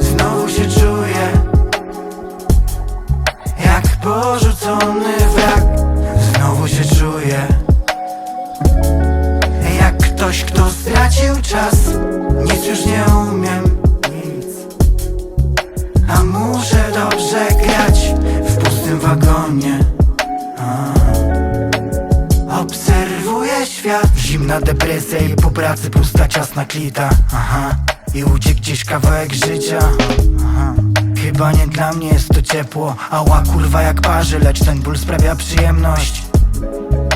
Znowu się czuję Jak porzucony wrak. Znowu się czuję Jak ktoś, kto stracił czas. Nic już nie umiem A muszę dobrze grać W pustym wagonie. Obserwuję świat. Zimna depresja i po pracy pusta ciasna klita. Aha I uciekł gdzieś kawałek życia. Chyba nie dla mnie jest to ciepło. Ała kurwa jak parzy, lecz ten ból sprawia przyjemność.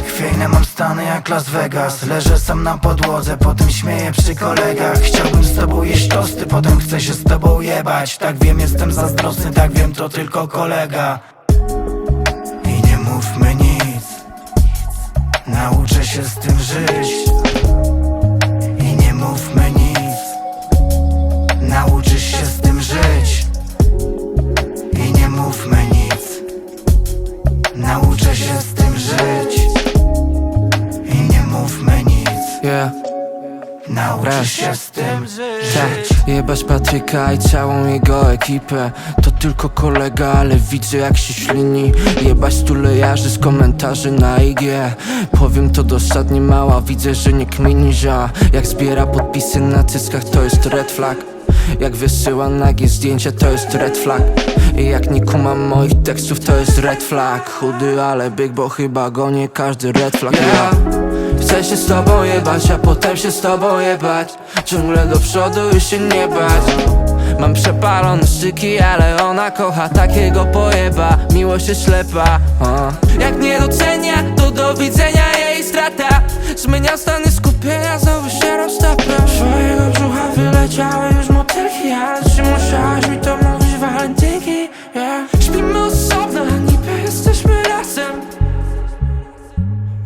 Chwiejne mam stany jak Las Vegas. Leżę sam na podłodze, potem śmieję przy kolegach. Chciałbym z tobą jeść tosty, potem chcę się z tobą jebać. Tak wiem, jestem zazdrosny, tak wiem, to tylko kolega. I nie mówmy nic. Nauczę się z tym żyć Yeah, Nauczysz się z tym żyć. Jebać Patryka i całą jego ekipę. To tylko kolega, ale widzę jak się ślini. Jebać stulejarzy z komentarzy na IG Powiem to dosadnie mała, widzę, że nie kminisz A jak zbiera podpisy na cyckach to jest red flag. Jak wysyła nagie zdjęcia to jest red flag. I jak nie kumam moich tekstów to jest red flag. Chudy ale big, bo chyba go nie każdy red flag yeah. Chcę się z tobą jebać, a potem się z tobą jebać. Ciągle do przodu i się nie bać. Mam przepalone styki, ale ona kocha takiego pojeba. Miłość jest ślepa. Jak nie docenia, to do widzenia jej strata. Zmieniam stany skupienia,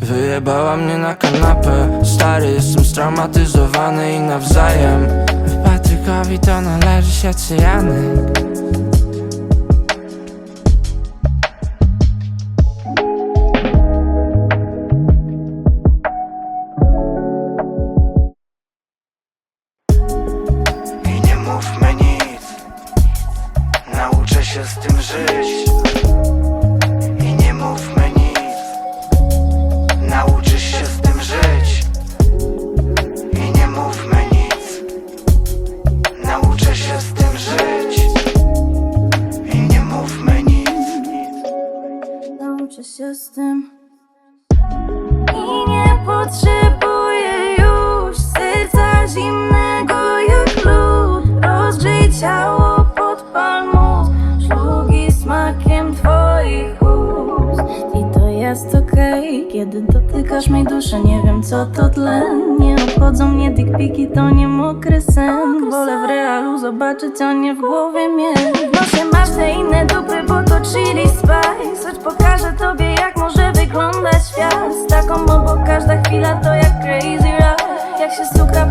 Wyjebała mnie na kanapę. Stary, jestem straumatyzowany i nawzajem. Patrykowi to należy się cyjanek I nie mówmy nic. Nauczę się z tym żyć z tym I nie potrzebuję już serca zimnego jak lód. Rozgrzyj ciało, podpal mózg Szlugi smakiem twoich ust. I to jest okej, kiedy dotykasz mej duszy. Nie wiem co to tlen Nie obchodzą mnie dickpiki, to nie mokry sen. Wolę w realu zobaczyć, a nie w głowie mieć. Noszę masz te inne dupy, bo to chili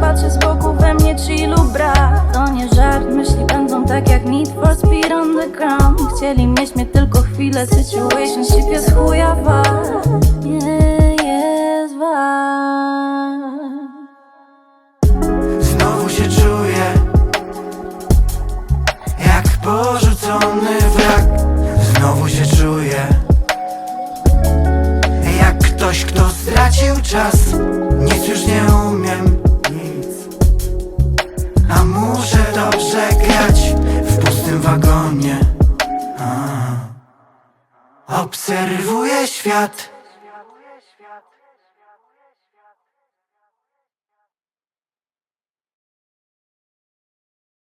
patrzy z boku we mnie chillu brak To nie żart, myśli będą tak jak Need for Speed on the ground. Chcieli mieć mnie tylko chwilę, situationship jest chujowa. Nie jest wart Znowu się czuję Jak porzucony wrak. Znowu się czuję Jak ktoś, kto stracił czas. Nic już nie umiem dobrze grać W pustym wagonie. Obserwuję świat